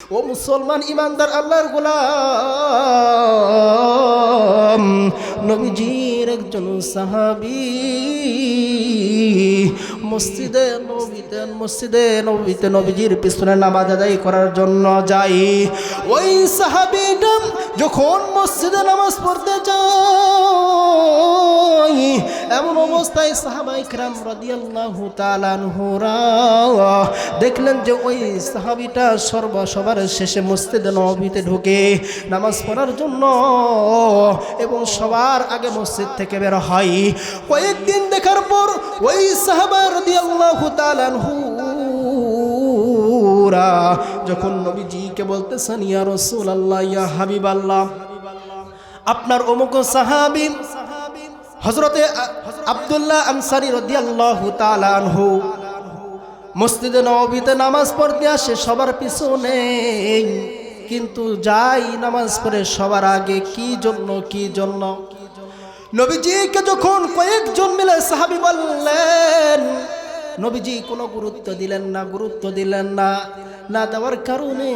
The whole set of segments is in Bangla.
ও মুসলমান ইমানদার আল্লাহর গোলাম নবীজির একজন সাহাবি। মসজিদে নবীতে মসজিদে নবীতে নবীজির পিছনে নামাজ আদায় করার জন্য যাই। ওই সাহাবিটা যখন মসজিদে নামাজ পড়তে যাই, এমন অবস্থায় সাহাবাই ক্রাম রাদিয়াল্লাহু তাআলা আনহুরা দেখলেন যে ওই সাহাবিটা সর্ব সবার শেষে মসজিদে নবীতে ঢুকে নামাজ পড়ার জন্য এবং সবার আগে মসজিদ থেকে বের হয়। কয়েকদিন দেখার পর ওই সাহাবা রাদিয়াল্লাহু তাআলা আনহুরা, যখন নবীজিকে বলতেছেন, ইয়া রাসূলুল্লাহ, ইয়া হাবিবাল্লাহ, আপনার অমুক সাহাবী হজরতে আবদুল্লাহ আনসারি রদিয়াল্লাহু তাআলা আনহু মসজিদে নবীতে নামাজ পড়তে আসে, সবার পিছনে, কিন্তু যাই নামাজ পড়ে সবার আগে কি জন্য কি জন্য? নবীজিকে যখন কয়েকজন মিলে সাহাবি বললেন, নবীজি কোনো গুরুত্ব দিলেন না, গুরুত্ব দিলেন না না দেওয়ার কারণে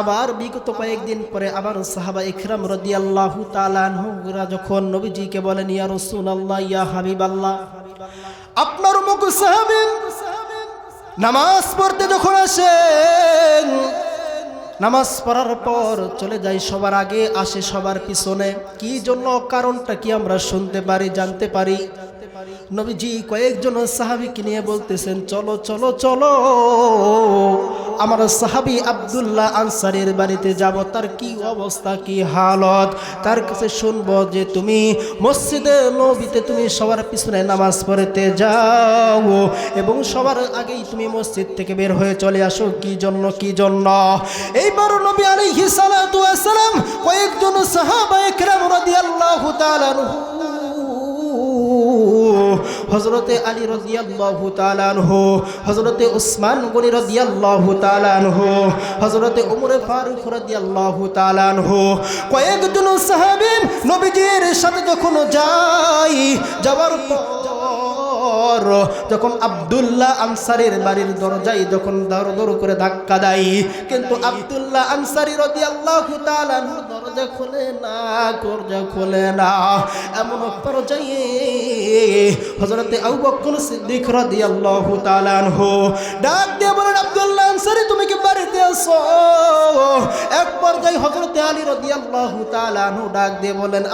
আবার বিগত কয়েকদিন পরে আবার সাহাবা ইকরাম রদিয়াল্লাহু তাআলাহুরা যখন নবীজিকে বলেন, ইয়া আল্লাহ ইয়া হাবিবাল্লাহ, আপনার মুখ সাহাবী, নামাজ পড়তে যখন আসেন নামাজ পড়ার পর চলে যাই সবার আগে, আসে সবার পিছনে। কি জন্য? কারণটা কি আমরা শুনতে পারি, জানতে পারি? নবীজি কয়েকজন সাহাবিকে নিয়ে বলতেছেন, চলো চলো চলো। আমার সাহাবি আবদুল্লাহ আনসারের বাড়িতে যাব। তার কি অবস্থা, কি হালত? তার কাছে শুনব যে তুমি মসজিদে নবীতে তুমি সবার পিছনে নামাজ পড়তে যাও এবং সবার আগেই তুমি মসজিদ থেকে বের হয়ে চলে আসো। কি জন্য কি জন্য? এইবার নবী আলাইহিস সালাতু ওয়াস সালাম কয়েকজন সাহাবা একরাম রাদিয়াল্লাহু তাআলা হজরতে আলী রদিয়াল্লাহু তালানহু হজরতে উসমান গনি রদিয়াল্লাহু তালানহু হজরতে উমরে ফারুক রদিয়াল্লাহু তালানহু কয়েকজন সাহাবী নবীজির সাথে যখন যাই, যাওয়ার পর যখন আব্দুল্লাহ আনসারির বাড়ির দরজায় যখন দর দর করে ধাক্কা দেয়, কিন্তু আব্দুল্লাহ আনসারি রদিয়াল্লাহু তালানহু দরজা খোলে না, দরজা খোলে না। এমন পর্যায়ে হজরতে বকর সিদ্দিক ডাক দিয়ে বলেন তুমি কি বাড়িতে আসো এক পর্যায়ে হযরতে আলী ডাক দিয়ে বলেন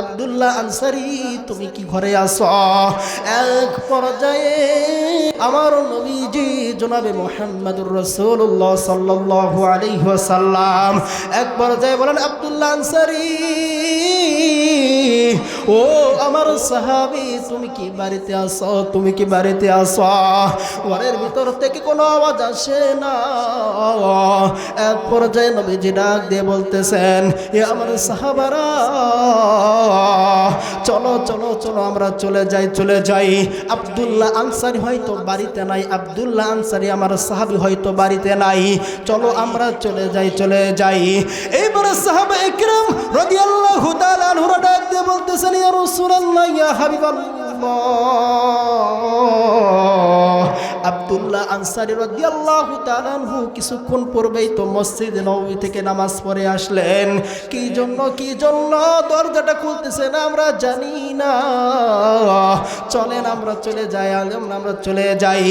তুমি কি ঘরে এক পর্যায়ে আমার নবীজি জনাবে মুহাম্মদুর রাসূলুল্লাহ সাল্লাল্লাহু আলাইহি ওয়াসাল্লাম এক পর্যায়ে বলেন, আব্দুল্লাহ আনসারী ও আমার সাহাবি, তুমি কি বাড়িতে আসো তুমি কি বাড়িতে আসো ঘরের ভিতর থেকে কোনো আওয়াজ আসে না। এক পর্যায়ে নবীজি ডাক দিয়ে বলতেছেন, এ আমার সাহাবারা, চলো চলো চলো, আমরা চলে যাই চলে যাই। আব্দুল্লাহ আনসারি হয়তো বাড়িতে নাই, আব্দুল্লাহ আনসারি আমার সাহাবি হয়তো বাড়িতে নাই। চলো, আমরা চলে যাই চলে যাই। এইবারে সাহাবা একরাম তাআলা আনহুরা ডাক দিয়ে বলতেছেন ইয়া রাসূলুল্লাহ ইয়া হাবিবাল্লাহ। আব্দুল্লাহ আনসারি রাদিয়াল্লাহু তাআলা আনহু কিছুক্ষণ পূর্বেই তো মসজিদ নববী থেকে নামাজ পড়ে আসলেন। কি জন্য কি জন্য? দরজাটা খুলতেছে না, আমরা জানি না। চলেন, আমরা চলে যাই, আলম, আমরা চলে যাই।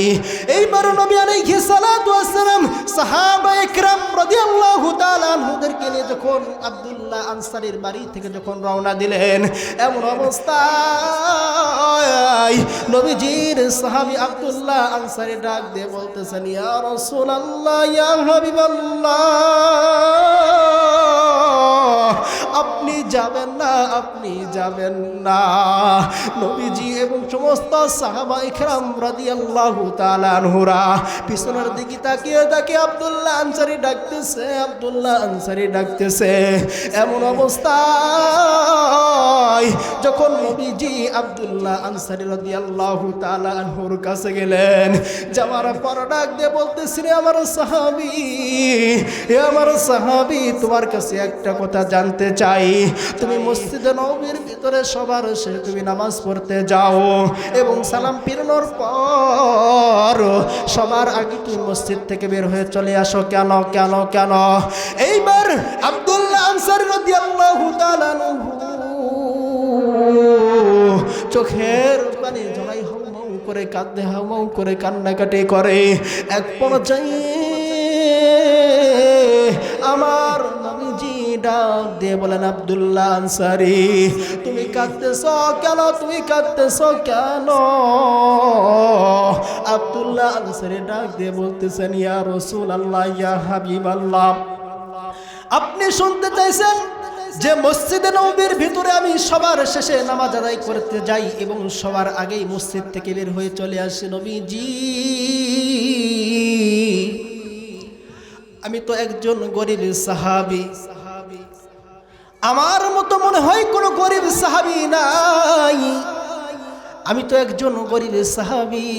এইবার নবী আলাইহিস সালাতু ওয়াস সালাম সাহাবা ইকরাম রাদিয়াল্লাহু তাআলা আনহুদেরকে নিয়ে যখন আব্দুল্লাহ আনসারির বাড়ি থেকে যখন রওনা দিলেন, এমন অবস্থায় নবীজির সাহাবী আব্দুল্লাহ আনসারি ডাক দিয়ে বলতেছেন ইয়া রাসূলুল্লাহ ইয়া হাবিবাল্লাহ। আপনি যাবেন না, আপনি যাবেন না। নবীজি এবং সমস্ত সাহাবা ইকরাম রাদিয়াল্লাহু তাআলা আনহুরা পিছনের দিকে তাকিয়ে তাকে আব্দুল্লাহ আনসারি ডাকতেছে, আব্দুল্লাহ আনসারি ডাকতেছে। এমন অবস্থায় যখন নবীজি আব্দুল্লাহ আনসারি রাদিয়াল্লাহু তাআলা আনহুর কাছে গেলেন, যাওয়ার পর ডাক দিয়ে বলতেছিলেন আমার সাহাবী আমার সাহাবি, তোমার কাছে একটা কথা জানতে চাই তুমি মসজিদে নবীর ভিতরে সবার শেষে তুমি নামাজ পড়তে যাও এবং সালাম ফিরানোর পর সবার আগে তুমি মসজিদ থেকে বের হয়ে চলে আসো। কেন কেন কেন? এইবার আব্দুল্লাহ আনসার রাদিয়াল্লাহু তাআলা আনহু চোখের পানি জড়াই হাউমাউ করে কাঁদতে হাউমাউ করে কান্নাকাটি করে। এক পর্যায়ে ডাক দিয়ে বলেন, আব্দুল্লাহ আনসারি, তুমি কাঁদতেছ কেন? তুমি কাঁদতেছ কেন? আব্দুল্লাহ আনসারি ডাক দিয়ে বলতেছেন, ইয়া রসুল আল্লাহ ইয়া হাবিব আল্লাহ আপনি শুনতে চাইছেন যে মসজিদে নবীর ভিতরে আমি সবার শেষে নামাজ আদায় করতে যাই এবং সবার আগেই মসজিদ থেকে বের হয়ে চলে আসি, নবীজি। আমি তো একজন গরিব সাহাবি। আমার মতো মনে হয় কোনো গরিব সাহাবি নাই। আমি তো একজন গরিব সাহাবি।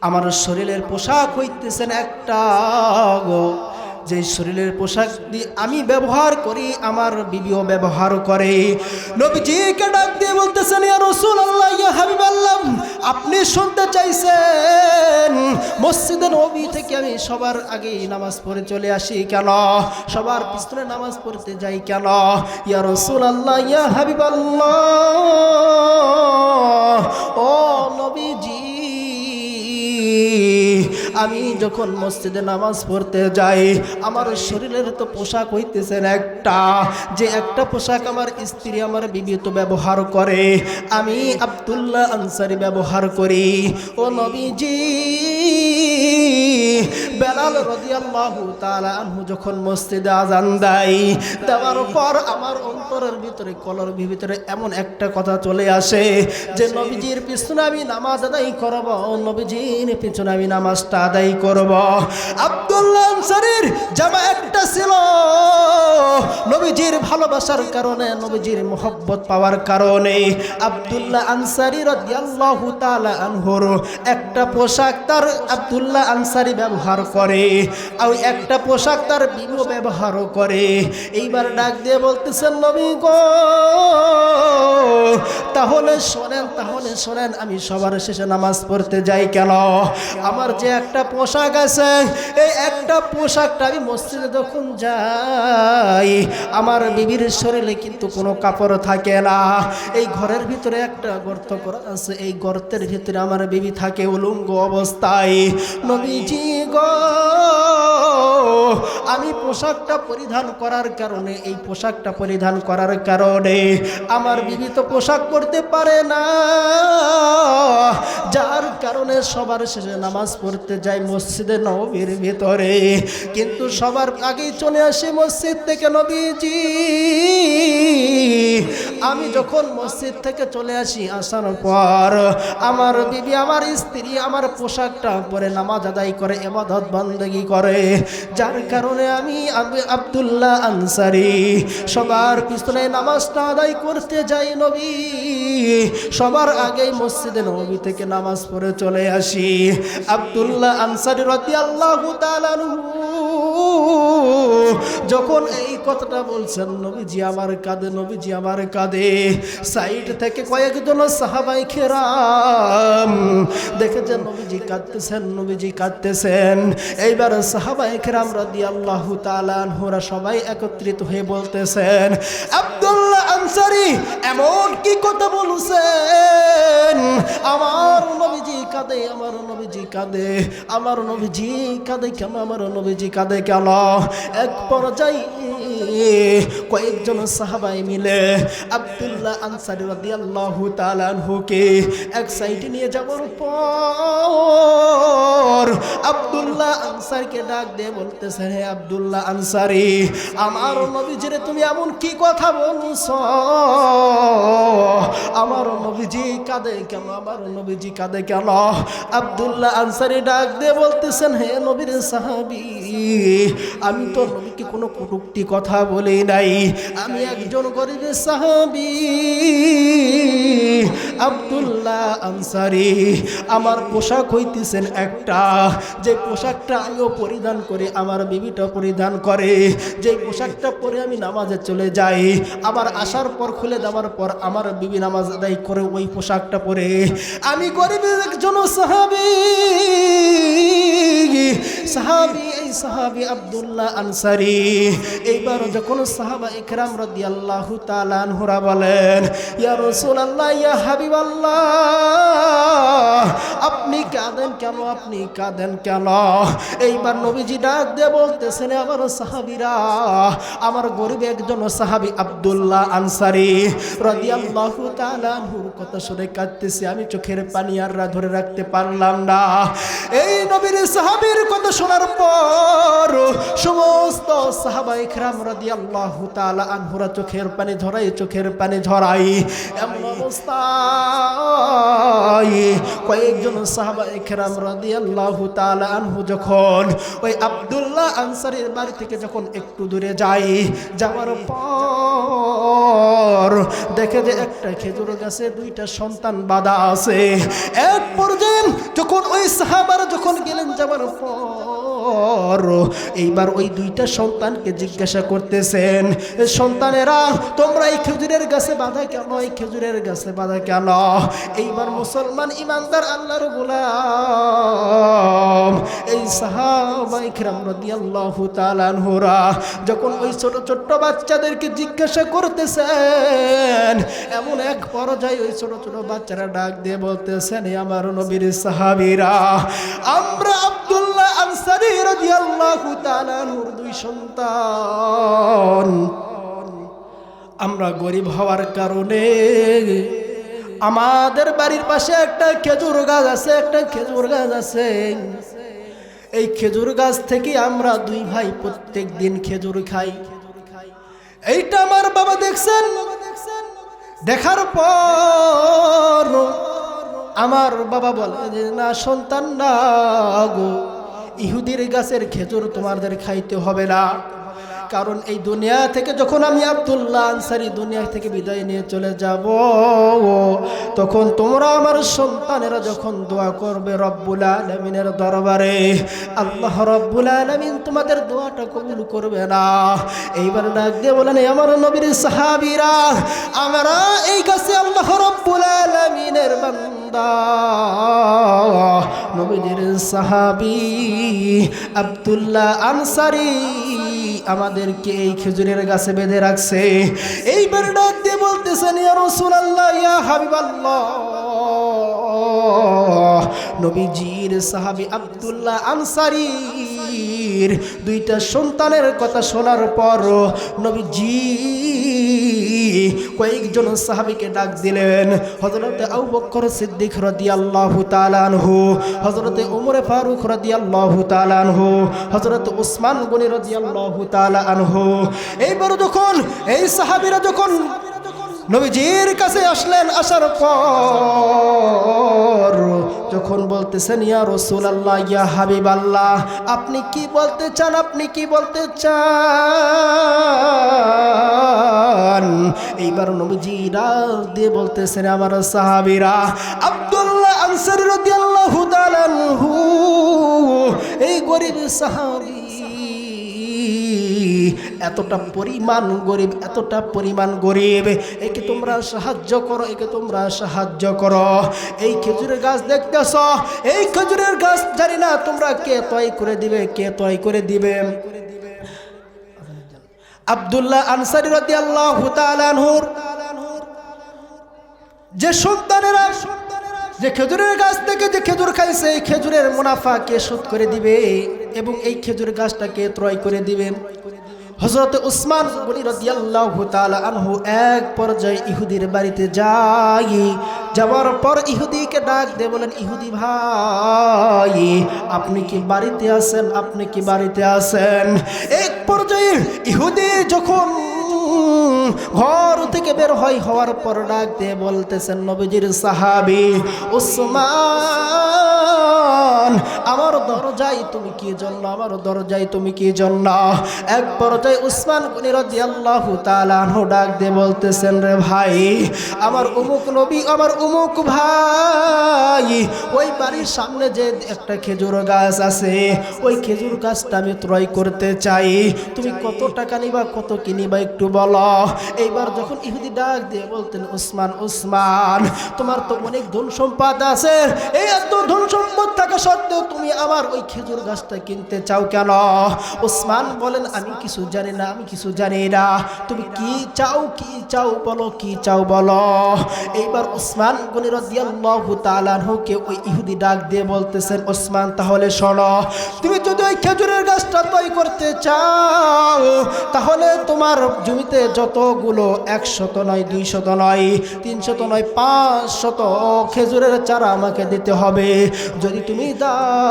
আমার শরীরের পোশাক হইতেছেন একটা গো। যে শরীরের পোশাক দিয়ে আমি ব্যবহার করি, আমার বিবিও ব্যবহার করে। নবীজিকে ডাক দিয়ে বলতেছেন, ইয়া রাসূলুল্লাহ, ইয়া হাবিবাল্লাহ, আপনি শুনতে চাইছেন, মসজিদে নবী থেকে আমি সবার আগে নামাজ পড়ে চলে আসি কেন? সবার পিছনে নামাজ পড়তে যাই কেন? ইয়া রাসূলুল্লাহ, ইয়া হাবিবাল্লাহ, ও নবীজি আমি যখন মসজিদে নামাজ পড়তে যাই, আমার শরীরের তো পোশাক হইতেছেন একটা। যে একটা পোশাক আমার স্ত্রী, আমার বিবি তো ব্যবহার করে। আমি আবদুল্লাহ আনসারি ব্যবহার করি। ও নবীজি বেলাল রাদিয়াল্লাহু তাআলা আনহু যখন মসজিদে আজান দেয় দেওয়ার পর আমার অন্তরের ভিতরে কলর ভিতরে এমন একটা কথা চলে আসে যে নবীজির পিছনে আমি নামাজ আদায় করব নবীজির পিছনে আমি নামাজটা আদায় করব। আব্দুল্লাহ আনসারীর জামা একটা ছিল। নবীজির ভালোবাসার কারণে নবীজির মোহব্বত পাওয়ার কারণে আব্দুল্লাহ আনসারী রাদিয়াল্লাহু তাআলা আনহুর একটা পোশাক তার আব্দুল্লাহ আনসারী ব্যবহার করে। আর একটা পোশাক তার বিবু ব্যবহার করে। এইবার ডাক দিয়ে বলতেছেন, নবী গো, তাহলে শোনেন তাহলে শোনেন, আমি সবার শেষে নামাজ পড়তে যাই কেন? আমার যে একটা পোশাক আছে, এই একটা পোশাকটা আমি মসজিদে যখন যাই, আমার বিবির শরীরে কিন্তু কোনো কাপড় থাকে না। এই ঘরের ভিতরে একটা গর্ত করা আছে, এই গর্তের ভিতরে আমার বিবি থাকে উলঙ্গ অবস্থায়। নবীজি গো। আমি পোশাকটা পরিধান করার কারণে, এই পোশাকটা পরিধান করার কারণে আমার বিবি তো পোশাক পরতে পারে না। যার কারণে সবার শেষে নামাজ পড়তে যাই মসজিদে নবীর ভিতরে। কিন্তু সবার আগেই চলে আসি মসজিদ থেকে নবীজি। আমি যখন মসজিদ থেকে চলে আসি, আসার পর আমার বিবি, আমার স্ত্রী আমার পোশাকটা পরে নামাজ আদায় করে, এবাদত বন্দগি করে। যার কারণে আমি আবদুল্লাহ আনসারি সবার পিছনে নামাজটা আদায় করতে যাই নবী। সবার আগেই মসজিদে নবী থেকে নামাজ পড়ে চলে আসি। আবদুল্লাহ আনসারি রতি আল্লাহ যখন এই কথাটা বলছেন, নবীজি আমার কাঁদে নবীজি আমার কাঁদে সাইড থেকে কয়েকজন সাহাবাই খেরাম দেখেছেন, নবীজি কাঁদতেছেন নবীজি কাঁদতেছেন। এইবার সাহাবাই খেরাম রাদি আল্লাহ তালানহরা সবাই একত্রিত হয়ে বলতেছেন, আব্দুল্লাহ আনসারি, এমন কি কথা বলছেন? কাঁদে, আমার নবীজি কাঁদে, আমার নবীজি কাঁদে কেন? আমার নবীজি কাঁদে কেন? এক পর্যায়ে কয়েকজন সাহাবাই মিলে আব্দুল্লাহ আনসারি রাদিয়াল্লাহু তাআলা আনহুকে এক সাইডে নিয়ে যাওয়ার পর আব্দুল্লাহ আনসারকে ডাক দিয়ে বলতেছে, হে আব্দুল্লাহ আনসারি, আমার নবীজির তুমি এমন কি কথা বলছ? আমার নবীজি কাঁদে কেন? আমার নবীজি কাঁদে কেন? আব্দুল্লাহ আনসারি ডাক দিয়ে বলতেছেন, হে নবীর সাহাবি, আমি তো নবীকে কোনো কটুক্তি কথা বলি নাই। আমি একজন গরিবের সাহাবি। আব্দুল্লাহ আনসারি, আমার পোশাক হইতেছেন একটা। যে পোশাকটা আমিও পরিধান করি, আমার বিবিটা পরিধান করে। যে পোশাকটা পরে আমি নামাজে চলে যাই, আবার আসার পর খুলে দেওয়ার পর আমার বিবি নামাজ আদায় করে ওই পোশাকটা পরে। আমি গরিবের একজন সাহাবি সাহাবি এই সাহাবি আব্দুল্লাহ আনসারি। এইবার যখন সাহাবা ইকরাম রাদিয়াল্লাহু তাআলা আনহুরা বলেন, ইয়া রাসূলুল্লাহ, ইয়া হাবিবাল্লাহ, আপনি কাঁদেন কেন? আপনি কাঁদেন কেন? এইবার নবীজি ডাক দিয়ে বলতেছেন, আমার সাহাবিরা, আমার গরিব একজন সাহাবি আব্দুল্লাহ আনসারি রাদিয়াল্লাহু তাআলা আনহুর কথা শুনে কাঁদতেছি। আমি চোখের পানি আর ধরে রাখতে পারলাম না। এই নবীর সাহাবীর কথা শোনার পর সমস্ত সাহাবা ইকরাম রাদিয়াল্লাহু তাআলা আনহুরা চোখের পানি ধরাই চোখের পানি ঝরাই এমন অবস্থায় কয়েকজন সাহাবা ইকরাম রাদিয়াল্লাহু তাআলা আনহু যখন ওই আব্দুল্লাহ আনসারীর বাড়ি থেকে যখন একটু দূরে যায়, যাওয়ার পর দেখে যে একটা খেজুর গাছে দুইটা সন্তান বাঁধা আছে। এক পর্যায়ে যখন ওই সাহাবার যখন গেলেন যাওয়ার পর এইবার ওই দুইটা সন্তানকে জিজ্ঞাসা করতেছেন, "এ সন্তানেরা, তোমরা এই খেজুরের গাছে বাঁধা কেন? এই খেজুরের গাছে বাঁধা কেন? এইবার মুসলমান ইমানদার আল্লাহর গোলাম। এই সাহাবা ইকরাম রাদিয়াল্লাহু তাআলা আনহুরা যখন ওই ছোট, ছোট্ট বাচ্চাদেরকে জিজ্ঞাসা করতেছেন, এমন এক পর্যায়ে ওই ছোট ছোট বাচ্চারা ডাক দিয়ে বলতেছেন, "এ আমার নবীর সাহাবীরা, আমরা আব্দুল্লাহ আনসারী দুই সন্তান। আমরা গরিব হওয়ার কারণে আমাদের বাড়ির পাশে একটা খেজুর গাছ আছে, একটা খেজুর গাছ আছে। এই খেজুর গাছ থেকে আমরা দুই ভাই প্রত্যেক দিন খেজুর খাই। এইটা আমার বাবা দেখছেন? দেখার পর আমার বাবা বলে যে, না সন্তান না গো। ইহুদির গাছের খেজুর তোমাদের খাইতে হবে না। কারণ এই দুনিয়া থেকে যখন আমি আব্দুল্লাহ আনসারি দুনিয়া থেকে বিদায় নিয়ে চলে যাব, তখন তোমরা আমার সন্তানেরা যখন দোয়া করবে রব্বুল আলমিনের দরবারে, আল্লাহ রব্বুল আলমিন তোমাদের দোয়াটা কবুল করবে না। এইবার ডাক দিয়ে বলেন আমার নবীর সাহাবিরা, আমরা এই কাছে আল্লাহ রব্বুল আলমিনের বান্দা। নবীজির সাহাবি আব্দুল্লাহ আনসারি আমাদেরকে এই খেজুরের গাছে বেঁধে রাখছে। এইবার ডাক দিয়ে বলতেছেন নবীজির সাহাবী আব্দুল্লাহ আনসারীর দুইটা সন্তানের কথা শোনার পর নবীজি কয়েকজন সাহাবীকে ডাক দিলেন, হযরতে আউ বকর সিদ্দিক রাদিয়াল্লাহু তাআলা আনহু, হযরতে ওমর ফারুক রাদিয়াল্লাহু তাআলা আনহু, হযরত উসমান গনি রাদিয়াল্লাহু তাআলা আনহু। এইবার যখন এই সাহাবীরা যখন নবীজির কাছে আসলেন, আসার পর যখন বলতেছেন, ইয়া রসুল আল্লাহ ইয়া হাবিব আল্লাহ আপনি কি বলতে চান? আপনি কি বলতে চান? এইবার নবীজি দিয়ে বলতেছেন, আমার সাহাবিরা, আব্দুল্লাহ আনসারি তাআলা আনহু, এই গরিব সাহাবী এতটা পরিমাণ গরিব, এতটা পরিমাণ গরিব। একে তোমরা সাহায্য করো, একে তোমরা সাহায্য করো। এই খেজুরের গাছ দেখতেছ? এই খেজুরের গাছ জানি না তোমরা কে তয় করে দিবে, কে তয় করে দিবে। আব্দুল্লাহ আনসারি রাদিয়াল্লাহু তাআলা আনহুর, যে সন্তানেরা, যে খেজুরের গাছ থেকে যে খেজুর খাইছে, এই খেজুরের মুনাফা কে শোধ করে দিবে? এবং এই খেজুর গাছটাকে ত্রয় করে দিবেন। হজরত উসমান আনহু এক পর্যায়ে ইহুদির বাড়িতে যাই যাওয়ার পর ইহুদিকে ডাক দিয়ে বলেন, ইহুদি ভাই, আপনি কি বাড়িতে আছেন? আপনি কি বাড়িতে আছেন? এক পর্যায়ে ইহুদি যখন ঘর থেকে বের হয়, হওয়ার পর ডাক দিয়ে বলতেছেন, নবীজির সাহাবি, উসমান আমার দরজায় তুমি কি জন্য? আমার দরজায় তুমি কি জন্য? এক পর্যায়ে উসমান গনি ডাক দিয়ে বলতেছেন, রে ভাই, আমার উমুক নবী, আমার উমুক ভাই, ওই বাড়ির সামনে যে একটা খেজুর গাছ আছে, ওই খেজুর গাছটা আমি ক্রয় করতে চাই। তুমি কত টাকা নিবা, কত কিনিবা একটু বলো? এইবার যখন ইহুদি ডাক দিয়ে বলতেন, উসমান উসমান, তোমার তো অনেক ধন সম্পদ আছে। এই এত ধন সম্পদ থাকা সত্ত্বেও তুমি আমার ওই খেজুর গাছটা কিনতে চাও কেন? ওসমান বলেন, আমি কিছু জানি না, আমি কিছু জানি না। তুমি কি চাও কি চাও বলো, কি চাও বলো? এইবার ওসমান গনি রাদিয়াল্লাহু তাআলা ওই ইহুদি ডাক দিয়ে বলতেছেন, ওসমান, তাহলে শোনো, তুমি যদি ওই খেজুরের গাছটা তৈরি করতে চাও, তাহলে তোমার জমিতে যতগুলো, একশত নয়, দুইশত নয়, তিনশত নয়, পাঁচশত খেজুরের চারা আমাকে দিতে হবে। যদি তুমি দাও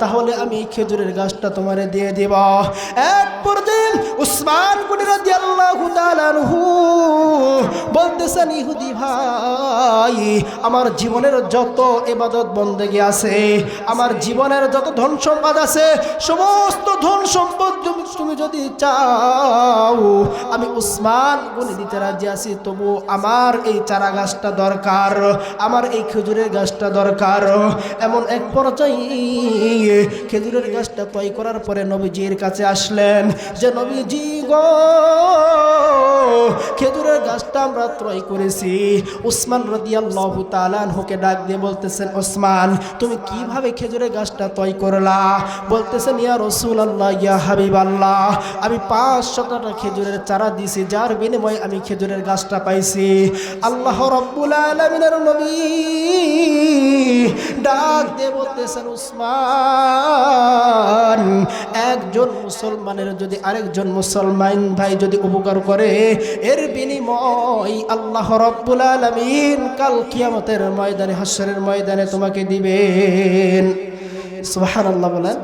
তাহলে আমি খেজুরের গাছটা তোমারে দিয়ে দেব। এক পরদিন উসমান আনহু বলতেছেন, ইহুদি ভাই, আমার জীবনের যত এবাদত বন্দেগী আছে, আমার জীবনের যত ধন সম্পদ আছে, সমস্ত ধন সম্পদ তুমি তুমি যদি চাও, আমি উসমান গুনে দিতে রাজি আছি, তবু আমার এই চারা গাছটা দরকার, আমার এই খেজুরের গাছটা দরকার। এমন এক পর্যায়ে খেজুরের গাছটা তৈরি করার পরে নবীজির কাছে আসলেন যে, নবীজি গো, খেজুরের গাছটা আমরা ত্রয় করেছি। উসমান রদিয়াল্লাহু তাআলা আনহুকে ডাক দিয়ে বলতেছেন ওসমান তুমি কীভাবে খেজুরের গাছটা তৈরি করলা? বলতেছেন, ইয়া রাসূলুল্লাহ, ইয়া হাবিবাল্লাহ, আমি পাঁচ টাকা খেজুরের চারা দিছি যার বিনিময়ে আমি খেজুরের গাছটা পাইছি। আল্লাহ রব্বুল আলামিনের নবী ডাক দিয়ে বলতেছেন উসমান। একজন মুসলমানের যদি আরেকজন মুসলমান ভাই যদি উপকার করে, এর বিনিময় আল্লাহ রব্বুল আলমিন কাল কিয়ামতের ময়দানে হাসরের ময়দানে তোমাকে দিবেন। সুবহানাল্লাহ বলেন।